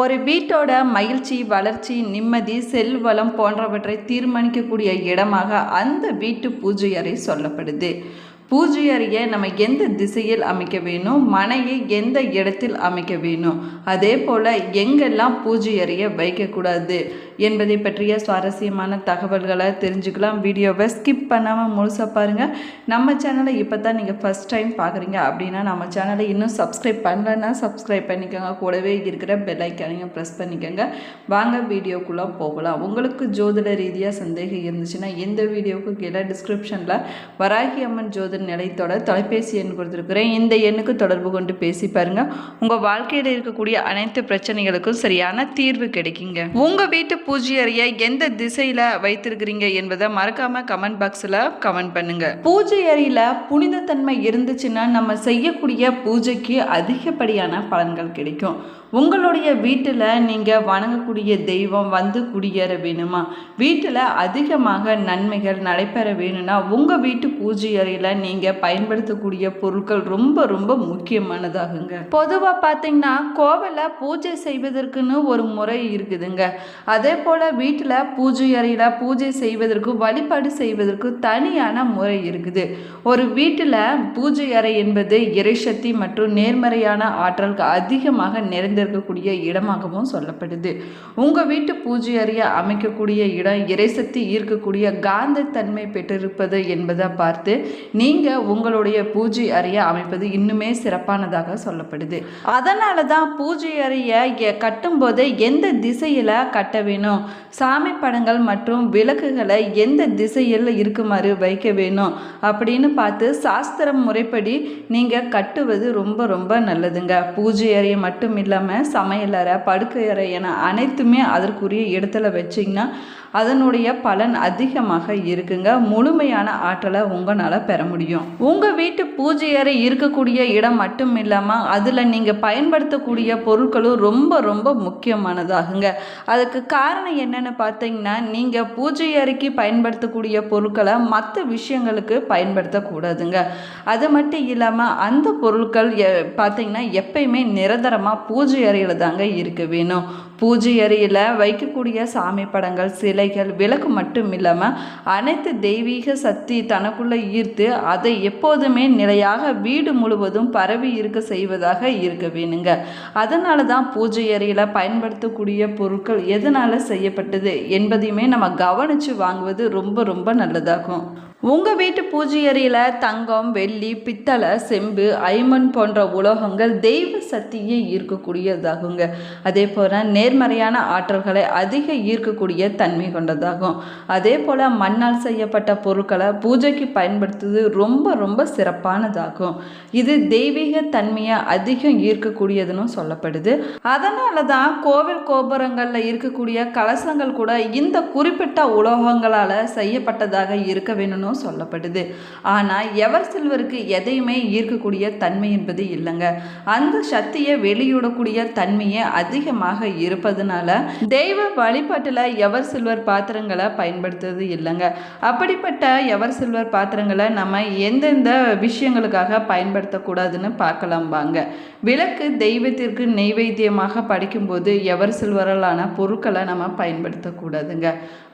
ஒரு வீட்டோட மகிழ்ச்சி வளர்ச்சி நிம்மதி செல்வளம் போன்றவற்றை தீர்மானிக்கக்கூடிய இடமாக அந்த வீட்டு பூஜை அறை சொல்லப்படுது. பூஜை அறையை நம்ம எந்த திசையில் அமைக்க வேணும்? மனையை எந்த இடத்தில் அமைக்க வேணும்? அதே போல் எங்கெல்லாம் பூஜை அறையை வைக்கக்கூடாது? என்பதை பற்றிய சுவாரஸ்யமான தகவல்களை தெரிஞ்சுக்கலாம். வீடியோவை ஸ்கிப் பண்ணாமல் முழுசாக பாருங்கள் நம்ம சேனலை இப்போ தான் நீங்கள் ஃபஸ்ட் டைம் பார்க்குறீங்க அப்படின்னா நம்ம சேனலை இன்னும் சப்ஸ்கிரைப் பண்ணலன்னா சப்ஸ்கிரைப் பண்ணிக்கோங்க. கூடவே இருக்கிற பெல் ஐக்கானையும் ப்ரெஸ் பண்ணிக்கோங்க. வாங்க வீடியோக்குள்ளே போகலாம். உங்களுக்கு ஜோதிட ரீதியாக சந்தேகம் இருந்துச்சுன்னா இந்த வீடியோவுக்கு கீழே டிஸ்கிரிப்ஷனில் வராகி அம்மன் ஜோதிட நிலையத்தோட தொலைபேசி எண் கொடுத்துருக்குறேன். இந்த எண்ணுக்கு தொடர்பு கொண்டு பேசி பாருங்கள் உங்கள் வாழ்க்கையில் இருக்கக்கூடிய அனைத்து பிரச்சனைகளுக்கும் சரியான தீர்வு கிடைக்குங்க. உங்கள் வீட்டு பூஜை அறையை எந்த திசையில் வைத்திருக்கிறீங்க என்பதை மறக்காமல் கமெண்ட் பாக்ஸில் கமெண்ட் பண்ணுங்க. பூஜை அறையில் புனிதத்தன்மை இருந்துச்சுன்னா நம்ம செய்யக்கூடிய பூஜைக்கு அதிகப்படியான பலன்கள் கிடைக்கும். உங்களுடைய வீட்டில் நீங்கள் வணங்கக்கூடிய தெய்வம் வந்து குடியேற வேணுமா? வீட்டில் அதிகமாக நன்மைகள் நடைபெற வேணும்னா உங்கள் வீட்டு பூஜை அறையில் நீங்கள் பயன்படுத்தக்கூடிய பொருட்கள் ரொம்ப ரொம்ப முக்கியமானதாகுங்க. பொதுவாக பார்த்தீங்கன்னா கோவிலில் பூஜை செய்வதற்குன்னு ஒரு முறை இருக்குதுங்க. அதே போல் வீட்டில் பூஜை அறையில் பூஜை செய்வதற்கு வழிபாடு செய்வதற்கு தனியான முறை இருக்குது. ஒரு வீட்டில் பூஜை அறை என்பது இறைசக்தி மற்றும் நேர்மறையான ஆற்றலுக்கு அதிகமாக நிறைந்திருக்கக்கூடிய இடமாகவும் சொல்லப்படுது. உங்கள் வீட்டு பூஜை அறையை அமைக்கக்கூடிய இடம் இறைசக்தி ஈர்க்கக்கூடிய காந்தத்தன்மை பெற்றிருப்பது என்பதை பார்த்து நீங்கள் உங்களுடைய பூஜை அறையை அமைப்பது இன்னுமே சிறப்பானதாக சொல்லப்படுது. அதனால தான் பூஜை அறையை கட்டும்போது எந்த திசையில் கட்ட வேணும்? சாமி படங்கள் மற்றும் விளக்குகளை எந்த திசையில் இருக்குமாறு வைக்க வேணும் அப்படின்னு பார்த்து சாஸ்திரம் முறைப்படி நீங்கள் கட்டுவது ரொம்ப ரொம்ப நல்லதுங்க. பூஜை அறையை மட்டும் இல்லாமல் சமையலறை படுக்கை அறை என அனைத்துமே அதற்குரிய இடத்துல வச்சிங்கன்னா அதனுடைய பலன் அதிகமாக இருக்குங்க. முழுமையான ஆற்றலை உங்களால் பெற முடியும். உங்கள் வீட்டு பூஜை அறை இருக்கக்கூடிய இடம் மட்டும் இல்லாமல் அதில் நீங்கள் பயன்படுத்தக்கூடிய பொருட்களும் ரொம்ப ரொம்ப முக்கியமானதாகுங்க. அதுக்கு காரணம் காரணம் என்னென்னு பார்த்தீங்கன்னா நீங்கள் பூஜை அறைக்கு பயன்படுத்தக்கூடிய பொருட்களை மற்ற விஷயங்களுக்கு பயன்படுத்தக்கூடாதுங்க. அது மட்டும் இல்லாமல் அந்த பொருட்கள் எ- பார்த்திங்கன்னா எப்பயுமே நிரந்தரமாக பூஜை அறையில் தாங்க இருக்க வேணும். பூஜை அறையில் வைக்கக்கூடிய சாமி படங்கள் சிலைகள் விளக்கு மட்டும் இல்லாமல் அனைத்து தெய்வீக சக்தி தனக்குள்ளே ஈர்த்து அதை எப்போதுமே நிலையாக வீடு முழுவதும் பரவி இருக்க செய்வதாக இருக்க வேணுங்க. அதனால தான் பூஜை அறையில் பயன்படுத்தக்கூடிய பொருட்கள் எதனால் செய்யப்பட்டது என்பதையுமே நம்ம கவனித்து வாங்குவது ரொம்ப ரொம்ப நல்லதாகும். உங்கள் வீட்டு பூஜையறையில் தங்கம் வெள்ளி பித்தளை செம்பு ஐமன் போன்ற உலோகங்கள் தெய்வ சக்தியை ஈர்க்கக்கூடியதாகுங்க. அதே போல் நேர்மறையான ஆற்றல்களை அதிக ஈர்க்கக்கூடிய தன்மை கொண்டதாகும். அதே போல் மண்ணால் செய்யப்பட்ட பொருட்களை பூஜைக்கு பயன்படுத்துவது ரொம்ப ரொம்ப சிறப்பானதாகும். இது தெய்வீக தன்மையை அதிகம் ஈர்க்கக்கூடியதுன்னு சொல்லப்படுது. அதனால தான் கோவில் கோபுரங்களில் இருக்கக்கூடிய கலசங்கள் கூட இந்த குறிப்பிட்ட உலோகங்களால் செய்யப்பட்டதாக இருக்க வேணும்னு சொல்லப்படுது. ஆனால் எவர் சில்வருக்கு எதையுமே ஈர்க்கக்கூடிய தன்மை என்பது இல்லைங்க. அந்த சக்தியை வெளியிடக்கூடிய தன்மையே அதிகமாக இருப்பதனால தெய்வ வழிபாட்டில் எவர் சில்வர் பாத்திரங்களை பயன்படுத்துறது இல்லைங்க. அப்படிப்பட்ட எவர் சில்வர் பாத்திரங்களை நம்ம எந்தெந்த விஷயங்களுக்காக பயன்படுத்தக்கூடாதுன்னு பார்க்கலாம் வாங்க. விளக்கு தெய்வத்திற்கு நெய்வேத்தியமாக படைக்கும்போது எவர் சில்வராலான பொருட்களை நம்ம பயன்படுத்தக்கூடாதுங்க.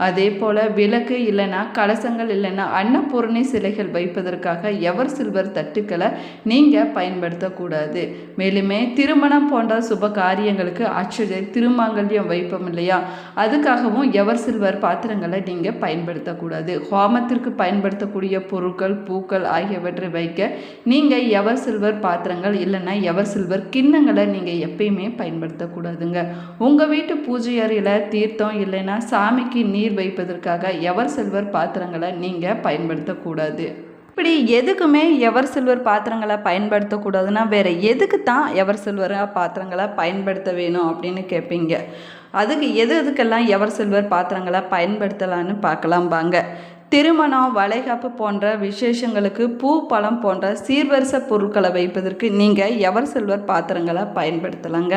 அதே போல் விளக்கு இல்லைன்னா கலசங்கள் இல்லைன்னா அன்னபூரணி சிலைகள் வைப்பதற்காக எவர் சில்வர் தட்டுக்களை நீங்கள் பயன்படுத்தக்கூடாது. மேலுமே திருமணம் போன்ற சுப காரியங்களுக்கு அச்சுதை திருமாங்கல்யம் வைப்போம் இல்லையா? அதுக்காகவும் எவர் சில்வர் பாத்திரங்களை நீங்கள் பயன்படுத்தக்கூடாது. ஹோமத்திற்கு பயன்படுத்தக்கூடிய பொருட்கள் பூக்கள் ஆகியவற்றை வைக்க நீங்கள் எவர் சில்வர் பாத்திரங்கள் இல்லைன்னா எவர் சில்வர் கிண்ணங்களை நீங்கள் எப்பயுமே பயன்படுத்தக்கூடாதுங்க. உங்கள் வீட்டு பூஜை அறையில் தீர்த்தம் இல்லைன்னா சாமிக்கு நீர் வைப்பதற்காக எவர் சில்வர் பாத்திரங்களை நீங்கள் பயன்படுத்தக்கூடாது. இப்படி எதுக்குமே எவர் சில்வர் பாத்திரங்களை பயன்படுத்தக்கூடாதுன்னா வேறு எதுக்கு தான் எவர் சில்வர் பாத்திரங்களை பயன்படுத்த வேணும் அப்படின்னு கேட்பீங்க. அதுக்கு எது எதுக்கெல்லாம் எவர் சில்வர் பாத்திரங்களை பயன்படுத்தலான்னு பார்க்கலாம் வாங்க. திருமணம் வளைகாப்பு போன்ற விசேஷங்களுக்கு பூ பழம் போன்ற சீர்வரிச பொருட்களை வைப்பதற்கு நீங்கள் எவர் சில்வர் பாத்திரங்களை பயன்படுத்தலாங்க.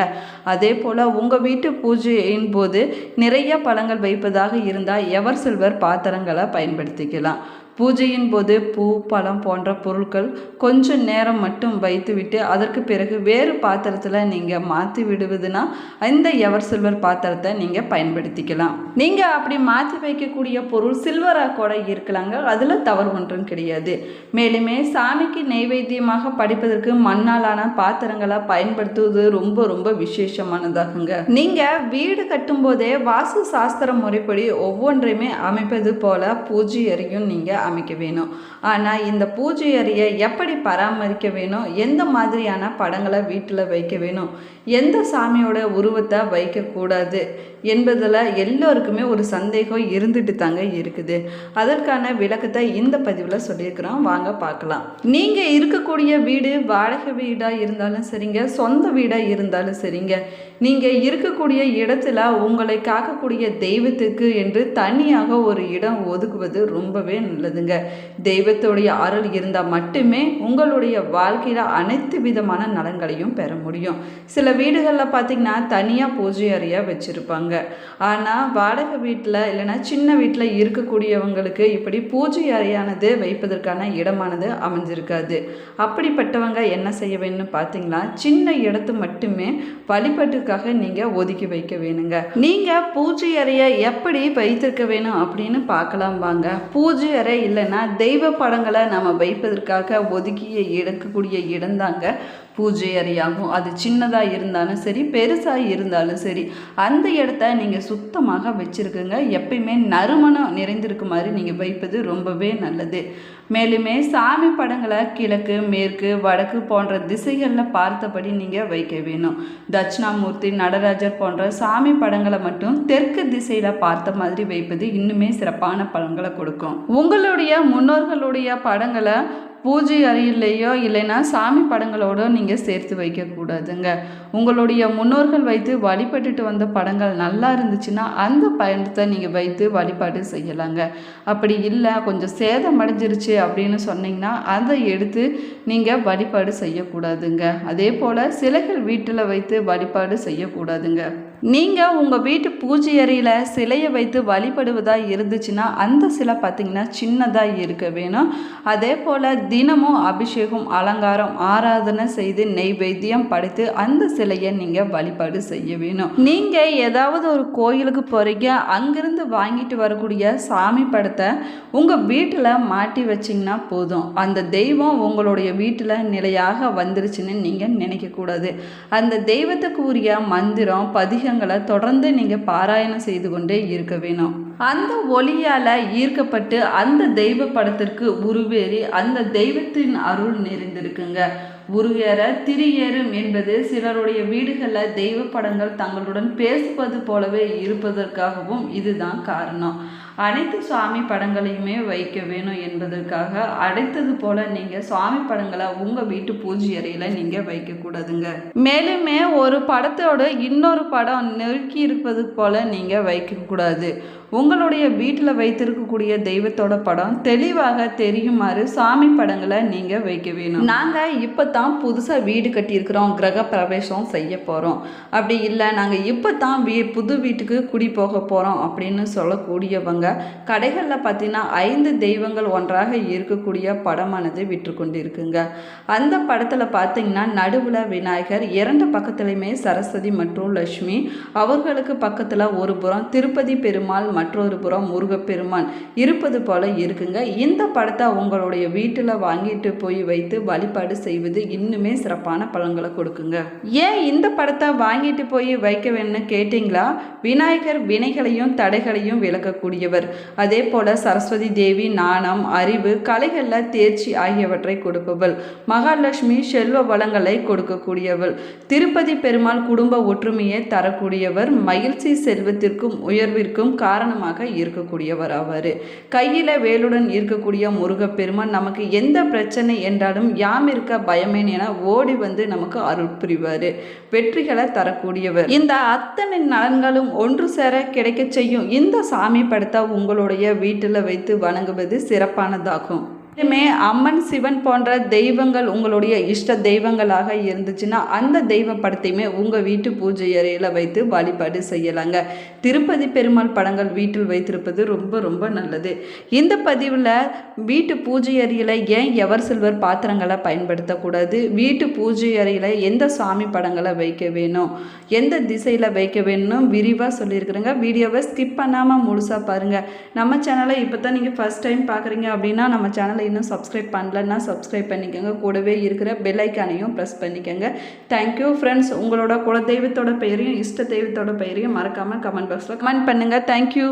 அதே போல் உங்கள் வீட்டு பூஜையின் போது நிறைய பழங்கள் வைப்பதாக இருந்தால் எவர் சில்வர் பாத்திரங்களை பயன்படுத்திக்கலாம். பூஜையின் போது பூ பழம் போன்ற பொருட்கள் கொஞ்சம் நேரம் மட்டும் வைத்துவிட்டு அதற்கு பிறகு வேறு பாத்திரத்தில் நீங்கள் மாற்றி விடுவதுனா இந்த எவர் சில்வர் பாத்திரத்தை நீங்கள் பயன்படுத்திக்கலாம். நீங்கள் அப்படி மாற்றி வைக்கக்கூடிய பொருள் சில்வராக கூட இருக்கலாங்க. அதில் தவறு ஒன்றும் கிடையாது. மேலுமே சாமிக்கு நெய்வேத்தியமாக படிப்பதற்கு மண்ணாலான பாத்திரங்களை பயன்படுத்துவது ரொம்ப ரொம்ப விசேஷமானதாகுங்க. நீங்கள் வீடு கட்டும்போதே வாஸ்து சாஸ்திர முறைப்படி ஒவ்வொன்றையுமே அமைப்பது போல பூஜை அறியும் நீங்கள் அமைக்க வேணும் ஆனால் இந்த பூஜை அறையை எப்படி பராமரிக்க வேணும்? எந்த மாதிரியான படங்களை வீட்டில் வைக்க வேணும்? எந்த சாமியோட உருவத்தை வைக்கக்கூடாது என்பதில் எல்லோருக்குமே ஒரு சந்தேகம் இருந்துட்டு தாங்க இருக்குது. அதற்கான விளக்கத்தை இந்த பதிவில் சொல்லியிருக்கிறோம். வாங்க பார்க்கலாம். நீங்கள் இருக்கக்கூடிய வீடு வாடகை வீடாக இருந்தாலும் சரிங்க சொந்த வீடாக இருந்தாலும் சரிங்க. நீங்கள் இருக்கக்கூடிய இடத்துல உங்களை காக்கக்கூடிய தெய்வத்துக்கு என்று தனியாக ஒரு இடம் ஒதுக்குவது ரொம்பவே நல்லதுங்க. தெய்வத்துடைய அருள் இருந்தால் மட்டுமே உங்களுடைய வாழ்க்கையில் அனைத்து விதமான நலன்களையும் பெற முடியும். சில வீடுகளில் பார்த்திங்கன்னா தனியாக பூஜை அறையாக வச்சுருப்பாங்க. ஆனால் வாடகை வீட்டில் இல்லைன்னா சின்ன வீட்டில் இருக்கக்கூடியவங்களுக்கு இப்படி பூஜை அறையானது வைப்பதற்கான இடமானது அமைஞ்சிருக்காது. அப்படிப்பட்டவங்க என்ன செய்ய வேணும்னு பார்த்தீங்கன்னா சின்ன இடத்து மட்டுமே வழிபாட்டுக்காக நீங்கள் ஒதுக்கி வைக்க வேணுங்க. நீங்கள் பூஜை அறையை எப்படி வைத்திருக்க வேணும் அப்படின்னு பார்க்கலாம் வாங்க. பூஜை அறை இல்லைன்னா தெய்வ படங்களை நம்ம வைப்பதற்காக ஒதுக்கிய எடுக்கக்கூடிய இடம்தாங்க பூஜை அறையாகும். அது சின்னதாக இருந்தாலும் சரி பெருசாக இருந்தாலும் சரி அந்த இடத்த நீங்கள் சுத்தமாக வச்சுருக்குங்க. எப்பயுமே நறுமணம் நிறைந்திருக்கு மாதிரி நீங்கள் வைப்பது ரொம்பவே நல்லது. மேலுமே சாமி படங்களை கிழக்கு மேற்கு வடக்கு போன்ற திசைகளில் பார்த்தபடி நீங்கள் வைக்க வேணும். தட்சிணாமூர்த்தி நடராஜர் போன்ற சாமி படங்களை மட்டும் தெற்கு திசையில் பார்த்த மாதிரி வைப்பது இன்னுமே சிறப்பான பலன்களை கொடுக்கும். உங்களுடைய முன்னோர்களுடைய படங்களை பூஜை அறையிலேயோ இல்லைன்னா சாமி படங்களோட நீங்கள் சேர்த்து வைக்கக்கூடாதுங்க. உங்களுடைய முன்னோர்கள் வைத்து வழிபட்டுட்டு வந்த படங்கள் நல்லா இருந்துச்சுன்னா அந்த பயணத்தை நீங்கள் வைத்து வழிபாடு செய்யலாங்க. அப்படி இல்லை கொஞ்சம் சேதம் அடைஞ்சிருச்சு அப்படின்னு சொன்னீங்கன்னா அதை எடுத்து நீங்கள் வழிபாடு செய்யக்கூடாதுங்க. அதே போல் சிலைகள் வீட்டில் வைத்து வழிபாடு செய்யக்கூடாதுங்க. நீங்கள் உங்கள் வீட்டு பூஜை அறையில் சிலையை வைத்து வழிபடுவதாக இருந்துச்சுன்னா அந்த சிலை பார்த்திங்கன்னா சின்னதாக இருக்க வேணும். அதே போல் தினமும் அபிஷேகம் அலங்காரம் ஆராதனை செய்து நெய்வேத்தியம் படைத்து அந்த சிலையை நீங்கள் வழிபாடு செய்ய வேணும். நீங்கள் ஏதாவது ஒரு கோயிலுக்கு போகிறீங்க அங்கிருந்து வாங்கிட்டு வரக்கூடிய சாமி படத்தை உங்கள் வீட்டில் மாட்டி வச்சிங்கன்னா போதும். அந்த தெய்வம் உங்களுடைய வீட்டில் நிலையாக வந்துருச்சுன்னு நீங்கள் நினைக்கக்கூடாது. அந்த தெய்வத்துக்கு உரிய மந்திரம் பதிக புத்தகங்களை தொடர்ந்து நீங்கள் பாராயணம் செய்து கொண்டே இருக்க வேணும். அந்த ஒளியால் ஈர்க்கப்பட்டு அந்த தெய்வ படத்திற்கு உருவேறி அந்த தெய்வத்தின் அருள் நிறைந்திருக்குங்க. உருவேற திரியேறும் என்பது சிலருடைய வீடுகளில் தெய்வ படங்கள் தங்களுடன் பேசுவது போலவே இருப்பதற்காகவும் இதுதான் காரணம். அனைத்து சுவாமி படங்களையுமே வைக்க வேணும் என்பதற்காக அடைத்தது போல நீங்கள் சுவாமி படங்களை உங்கள் வீட்டு பூஜை அறையில் நீங்கள் வைக்கக்கூடாதுங்க மேலுமே ஒரு படத்தோட இன்னொரு படம் நெருக்கி இருப்பது போல நீங்கள் வைக்கக்கூடாது உங்களுடைய வீட்டில் வைத்திருக்கக்கூடிய தெய்வத்தோட படம் தெளிவாக தெரியுமாறு சாமி படங்களை நீங்கள் வைக்க வேணும். நாங்கள் இப்போ தான் புதுசாக வீடு கட்டியிருக்கிறோம் கிரக பிரவேசம் செய்ய போகிறோம் அப்படி இல்லை நாங்கள் இப்போ தான் வீ புது வீட்டுக்கு குடி போக போகிறோம் அப்படின்னு சொல்லக்கூடியவங்க கடைகளில் பார்த்தீங்கன்னா ஐந்து தெய்வங்கள் ஒன்றாக இருக்கக்கூடிய படமானது விற்று கொண்டு இருக்குங்க அந்த படத்தில் பார்த்தீங்கன்னா நடுவில் விநாயகர் இரண்டு பக்கத்துலையுமே சரஸ்வதி மற்றும் லக்ஷ்மி அவர்களுக்கு பக்கத்தில் ஒரு புறம் திருப்பதி பெருமாள் மற்றொரு புறம் முருகப்பெருமான் இருப்பது போல இருக்குங்க. இந்த படத்தை உங்களுடைய வீட்டில் வாங்கிட்டு போய் வைத்து வழிபாடு செய்வது இன்னுமே சிறப்பான பலன்களை கொடுக்குங்க. ஏன் இந்த படத்தை வாங்கிட்டு போய் வைக்க வேணும்னு கேட்டிங்களா? விநாயகர் வினைகளையும் தடைகளையும் விளக்கக்கூடியவர் அதே போல சரஸ்வதி தேவி நாணம் அறிவு கலைகளில் தேர்ச்சி ஆகியவற்றை கொடுப்பவள். மகாலட்சுமி செல்வ வளங்களை கொடுக்கக்கூடியவள். திருப்பதி பெருமாள் குடும்ப ஒற்றுமையை தரக்கூடியவர். மகிழ்ச்சி செல்வத்திற்கும் உயர்விற்கும் காரணமாக இருக்கக்கூடியவர் அவர். கையில் வேலுடன் இருக்கக்கூடிய முருகப்பெருமான் நமக்கு எந்த பிரச்சனை என்றாலும் யாம் இருக்க பயமேன் என ஓடி வந்து நமக்கு அருள் புரிவார். வெற்றிகளை தரக்கூடியவர். இந்த அத்தனை நலன்களும் ஒன்று சேர கிடைக்க செய்யும் இந்த சாமி படத்தை உங்களுடைய வீட்டில் வைத்து வணங்குவது சிறப்பானதாகும். இதுமே அம்மன் சிவன் போன்ற தெய்வங்கள் உங்களுடைய இஷ்ட தெய்வங்களாக இருந்துச்சுன்னா அந்த தெய்வ படத்தையுமே உங்கள் வீட்டு பூஜை அறையில் வைத்து வழிபாடு செய்யலாங்க. திருப்பதி பெருமாள் படங்கள் வீட்டில் வைத்திருப்பது ரொம்ப ரொம்ப நல்லது. இந்த பதிவில் வீட்டு பூஜை அறையில் ஏன் எவர் சில்வர் பாத்திரங்களை பயன்படுத்தக்கூடாது? வீட்டு பூஜை அறையில் எந்த சாமி படங்களை வைக்க வேணும்? எந்த திசையில் வைக்க வேணும் விரிவாக சொல்லியிருக்கிறேங்க. வீடியோவை ஸ்கிப் பண்ணாமல் முழுசாக பாருங்கள் நம்ம சேனலை இப்போ தான் நீங்கள் ஃபஸ்ட் டைம் பார்க்குறீங்க அப்படின்னா நம்ம சேனலை இன்னும் சப்ஸ்கிரைப் பண்ணலன்னா சப்ஸ்கிரைப் பண்ணிக்கோங்க. கூடவே இருக்கிற பெல்லைக்கானையும் ப்ரெஸ் பண்ணிக்கோங்க. தேங்க்யூ ஃப்ரெண்ட்ஸ் உங்களோட குல தெய்வத்தோட பெயரையும் இஷ்ட தெய்வத்தோட பெயரையும் மறக்காமல் கமெண்ட் பாக்ஸில் கமெண்ட் பண்ணுங்கள் தேங்க்யூ